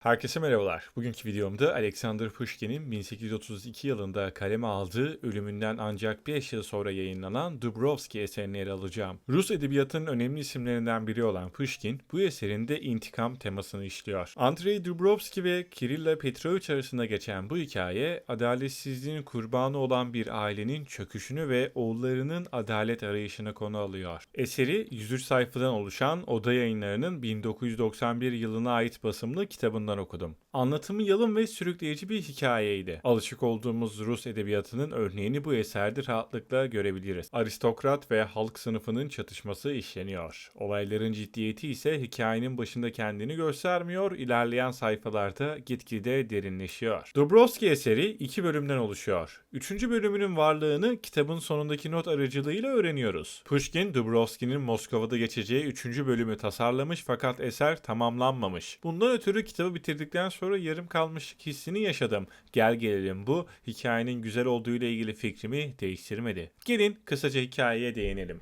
Herkese merhabalar. Bugünkü videomda Alexander Pushkin'in 1832 yılında kaleme aldığı ölümünden ancak 5 yıl sonra yayınlanan Dubrovski eserini ele alacağım. Rus edebiyatının önemli isimlerinden biri olan Pushkin bu eserinde intikam temasını işliyor. Andrei Dubrovski ve Kirilla Petrovich arasında geçen bu hikaye adaletsizliğin kurbanı olan bir ailenin çöküşünü ve oğullarının adalet arayışını konu alıyor. Eseri 103 sayfadan oluşan Oda Yayınları'nın 1991 yılına ait basımlı kitabından okudum. Anlatımı yalın ve sürükleyici bir hikayeydi. Alışık olduğumuz Rus edebiyatının örneğini bu eserde rahatlıkla görebiliriz. Aristokrat ve halk sınıfının çatışması işleniyor. Olayların ciddiyeti ise hikayenin başında kendini göstermiyor, ilerleyen sayfalarda gitgide derinleşiyor. Dubrovski eseri iki bölümden oluşuyor. Üçüncü bölümünün varlığını kitabın sonundaki not aracılığıyla öğreniyoruz. Pushkin, Dubrovski'nin Moskova'da geçeceği üçüncü bölümü tasarlamış fakat eser tamamlanmamış. Bundan ötürü kitabı bitirdikten sonra yarım kalmışlık hissini yaşadım. Gel gelelim bu hikayenin güzel olduğu ile ilgili fikrimi değiştirmedi. Gelin kısaca hikayeye değinelim.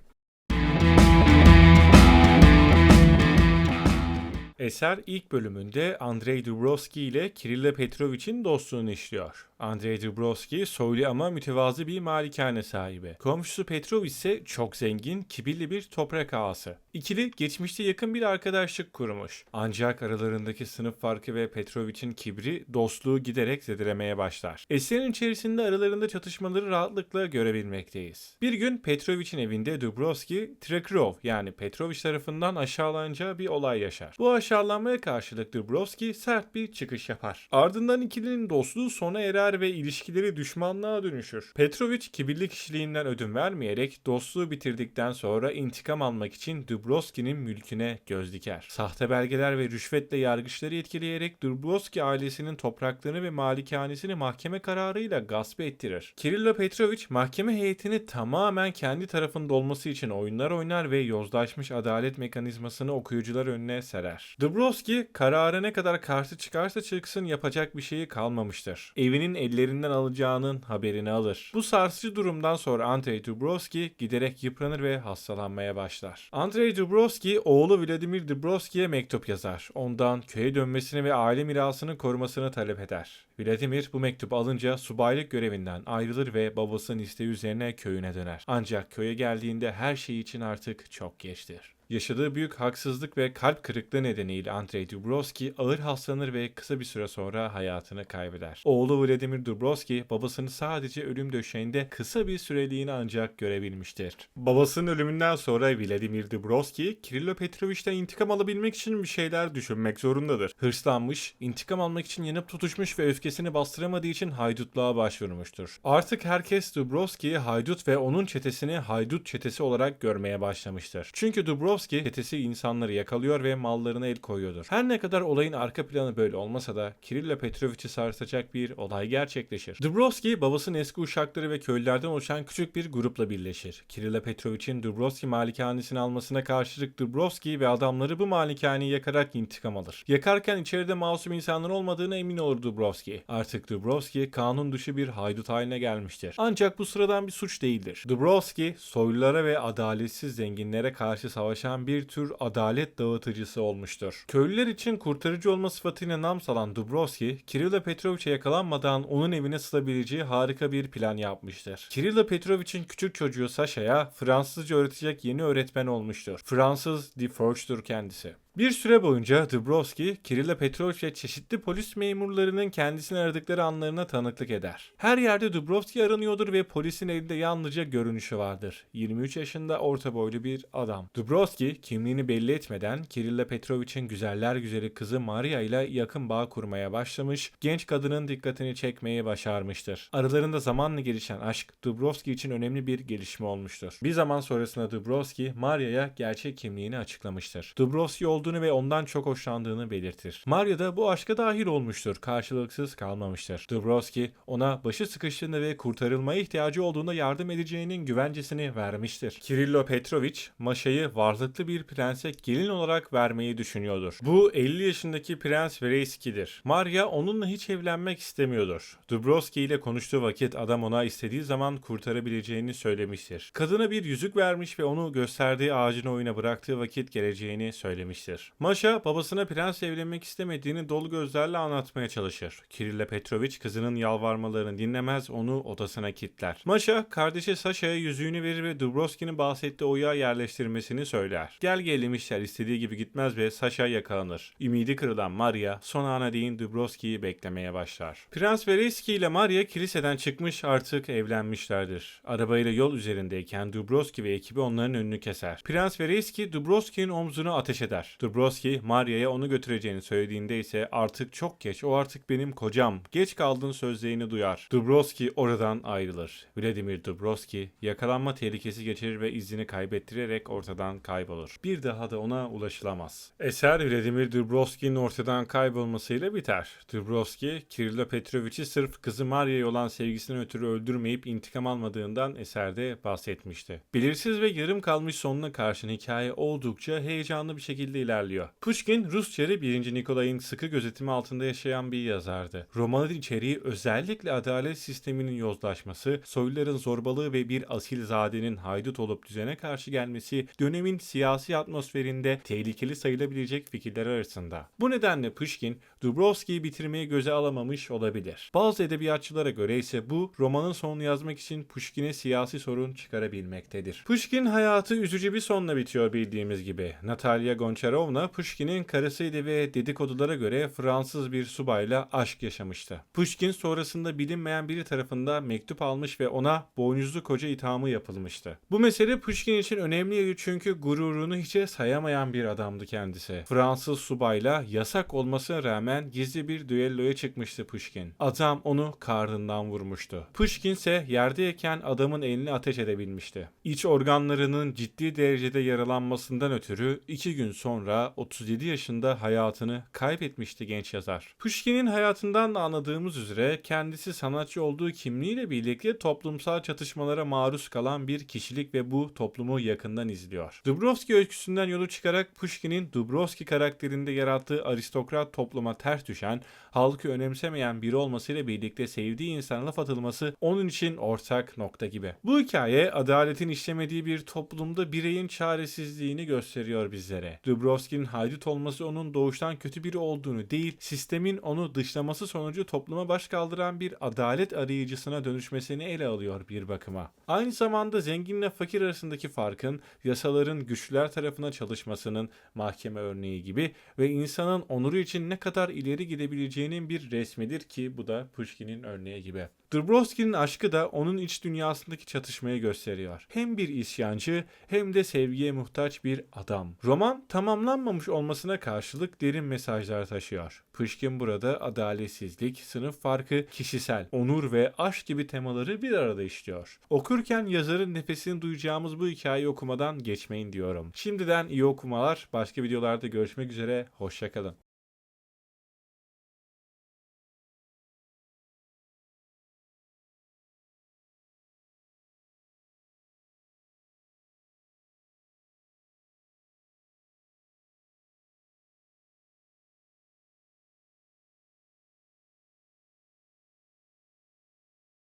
Eser ilk bölümünde Andrei Dubrovski ile Kirilla Petrovich'in dostluğunu işliyor. Andrei Dubrovski soylu ama mütevazı bir malikane sahibi. Komşusu Petrovich ise çok zengin, kibirli bir toprak ağası. İkili geçmişte yakın bir arkadaşlık kurmuş. Ancak aralarındaki sınıf farkı ve Petrovich'in kibri dostluğu giderek zedelemeye başlar. Eserin içerisinde aralarında çatışmaları rahatlıkla görebilmekteyiz. Bir gün Petrovich'in evinde Dubrovski, Trekrov yani Petrovich tarafından aşağılanacağı bir olay yaşar. Bu aşağılanmaya karşılık Dubrovski sert bir çıkış yapar. Ardından ikilinin dostluğu sona erer ve ilişkileri düşmanlığa dönüşür. Petrovich kibirli kişiliğinden ödün vermeyerek dostluğu bitirdikten sonra intikam almak için Dubrovski'nin mülküne göz diker. Sahte belgeler ve rüşvetle yargıçları etkileyerek Dubrovski ailesinin topraklarını ve malikanesini mahkeme kararıyla gasp ettirir. Kirilla Petrovich mahkeme heyetini tamamen kendi tarafında olması için oyunlar oynar ve yozlaşmış adalet mekanizmasını okuyucular önüne serer. Dubrovski karara ne kadar karşı çıkarsa çıksın yapacak bir şeyi kalmamıştır. Evinin ellerinden alacağının haberini alır. Bu sarsıcı durumdan sonra Andrei Dubrovski giderek yıpranır ve hastalanmaya başlar. Andrei Dubrovski oğlu Vladimir Dubrovski'ye mektup yazar. Ondan köye dönmesini ve aile mirasını korumasını talep eder. Vladimir bu mektup alınca subaylık görevinden ayrılır ve babasının isteği üzerine köyüne döner. Ancak köye geldiğinde her şey için artık çok geçtir. Yaşadığı büyük haksızlık ve kalp kırıklığı nedeniyle Andrei Dubrovski ağır hastalanır ve kısa bir süre sonra hayatını kaybeder. Oğlu Vladimir Dubrovski babasını sadece ölüm döşeğinde kısa bir süreliğine ancak görebilmiştir. Babasının ölümünden sonra Vladimir Dubrovski, Kirilo Petrovich'ten intikam alabilmek için bir şeyler düşünmek zorundadır. Hırslanmış, intikam almak için yanıp tutuşmuş ve öfkesini bastıramadığı için haydutluğa başvurmuştur. Artık herkes Dubrovski'yi haydut ve onun çetesini haydut çetesi olarak görmeye başlamıştır. Çünkü Dubrovski Dubrovski çetesi insanları yakalıyor ve mallarına el koyuyordur. Her ne kadar olayın arka planı böyle olmasa da Kirilla Petrovich'i sarsacak bir olay gerçekleşir. Dubrovski babasının eski uşakları ve köylülerden oluşan küçük bir grupla birleşir. Kirilla Petrovich'in Dubrovski malikanesini almasına karşılık Dubrovski ve adamları bu malikaneyi yakarak intikam alır. Yakarken içeride masum insanlar olmadığına emin olur Dubrovski. Artık Dubrovski kanun dışı bir haydut haline gelmiştir. Ancak bu sıradan bir suç değildir. Dubrovski soylulara ve adaletsiz zenginlere karşı savaşan bir tür adalet dağıtıcısı olmuştur. Köylüler için kurtarıcı olma sıfatıyla nam salan Dubrovski, Kirilla Petrovich'e yakalanmadan onun evine sızabileceği harika bir plan yapmıştır. Kirilla Petrovich'in küçük çocuğu Sasha'ya Fransızca öğretecek yeni öğretmen olmuştur. Fransız Deforge'dur kendisi. Bir süre boyunca Dubrovski, Kirilla Petrovich ve çeşitli polis memurlarının kendisini aradıkları anlarına tanıklık eder. Her yerde Dubrovski aranıyordur ve polisin elinde yalnızca görünüşü vardır. 23 yaşında orta boylu bir adam. Dubrovski kimliğini belli etmeden Kirilla Petrovich'in güzeller güzeli kızı Maria ile yakın bağ kurmaya başlamış, genç kadının dikkatini çekmeyi başarmıştır. Aralarında zamanla gelişen aşk Dubrovski için önemli bir gelişme olmuştur. Bir zaman sonrasında Dubrovski, Maria'ya gerçek kimliğini açıklamıştır. Dubrovski olduğu olduğunu ve ondan çok hoşlandığını belirtir. Maria da bu aşka dahil olmuştur. Karşılıksız kalmamıştır. Dubrovski ona başı sıkıştığında ve kurtarılmaya ihtiyacı olduğunda yardım edeceğinin güvencesini vermiştir. Kirillo Petrovich, Maşa'yı varlıklı bir prense gelin olarak vermeyi düşünüyordur. Bu 50 yaşındaki prens Vereyski'dir. Maria onunla hiç evlenmek istemiyordur. Dubrovski ile konuştuğu vakit adam ona istediği zaman kurtarabileceğini söylemiştir. Kadına bir yüzük vermiş ve onu gösterdiği ağacın oyuna bıraktığı vakit geleceğini söylemiştir. Gelir. Maşa babasına prens evlenmek istemediğini dolu gözlerle anlatmaya çalışır. Kirille Petrovic kızının yalvarmalarını dinlemez onu odasına kilitler. Maşa kardeşi Sasha'ya yüzüğünü verir ve Dubrovski'nin bahsettiği oyağa yerleştirmesini söyler. Gel gelelim işler istediği gibi gitmez ve Sasha yakalanır. Ümidi kırılan Maria son ana değin Dubrovski'yi beklemeye başlar. Prens Vereski ile Maria kiliseden çıkmış artık evlenmişlerdir. Arabayla yol üzerindeyken Dubrovski ve ekibi onların önünü keser. Prens Vereski Dubrovski'nin omzuna ateş eder. Dubrovski Maria'ya onu götüreceğini söylediğinde ise artık çok geç o artık benim kocam. Geç kaldığın sözlerini duyar. Dubrovski oradan ayrılır. Vladimir Dubrovski yakalanma tehlikesi geçirir ve izini kaybettirerek ortadan kaybolur. Bir daha da ona ulaşılamaz. Eser Vladimir Dubrovski'nin ortadan kaybolmasıyla biter. Dubrovski, Kirilo Petrovic'i sırf kızı Maria'ya olan sevgisinden ötürü öldürmeyip intikam almadığından eserde bahsetmişti. Belirsiz ve yarım kalmış sonuna karşın hikaye oldukça heyecanlı bir şekilde ilerliyor. Pushkin, Rus çarı 1. Nikolay'ın sıkı gözetimi altında yaşayan bir yazardı. Romanın içeriği özellikle adalet sisteminin yozlaşması, soyluların zorbalığı ve bir asilzadenin haydut olup düzene karşı gelmesi dönemin siyasi atmosferinde tehlikeli sayılabilecek fikirler arasında. Bu nedenle Pushkin, Dubrovski'yi bitirmeyi göze alamamış olabilir. Bazı edebiyatçılara göre ise bu romanın sonunu yazmak için Pushkin'e siyasi sorun çıkarabilmektedir. Pushkin hayatı üzücü bir sonla bitiyor bildiğimiz gibi. Natalia Goncharovna Pushkin'in karısıydı ve dedikodulara göre Fransız bir subayla aşk yaşamıştı. Pushkin sonrasında bilinmeyen biri tarafından mektup almış ve ona boynuzlu koca ithamı yapılmıştı. Bu mesele Pushkin için önemliydi çünkü gururunu hiçe sayamayan bir adamdı kendisi. Fransız subayla yasak olmasına rağmen gizli bir düelloya çıkmıştı Pushkin. Adam onu karnından vurmuştu. Pushkin ise yerdeyken adamın elini ateş edebilmişti. İç organlarının ciddi derecede yaralanmasından ötürü iki gün sonra 37 yaşında hayatını kaybetmişti genç yazar. Pushkin'in hayatından da anladığımız üzere kendisi sanatçı olduğu kimliğiyle birlikte toplumsal çatışmalara maruz kalan bir kişilik ve bu toplumu yakından izliyor. Dubrovski öyküsünden yolu çıkarak Pushkin'in Dubrovski karakterinde yarattığı aristokrat topluma ters düşen, halkı önemsemeyen biri olmasıyla birlikte sevdiği insana laf atılması onun için ortak nokta gibi. Bu hikaye adaletin işlemediği bir toplumda bireyin çaresizliğini gösteriyor bizlere. Dubrovski'nin haydut olması onun doğuştan kötü biri olduğunu değil, sistemin onu dışlaması sonucu topluma baş kaldıran bir adalet arayıcısına dönüşmesini ele alıyor bir bakıma. Aynı zamanda zenginle fakir arasındaki farkın yasaların güçlüler tarafına çalışmasının mahkeme örneği gibi ve insanın onuru için ne kadar ileri gidebileceğinin bir resmidir ki bu da Pushkin'in örneği gibi. Dubrovski'nin aşkı da onun iç dünyasındaki çatışmayı gösteriyor. Hem bir isyancı hem de sevgiye muhtaç bir adam. Roman tamamlanmamış olmasına karşılık derin mesajlar taşıyor. Pushkin burada adaletsizlik, sınıf farkı, kişisel, onur ve aşk gibi temaları bir arada işliyor. Okurken yazarın nefesini duyacağımız bu hikayeyi okumadan geçmeyin diyorum. Şimdiden iyi okumalar. Başka videolarda görüşmek üzere. Hoşçakalın.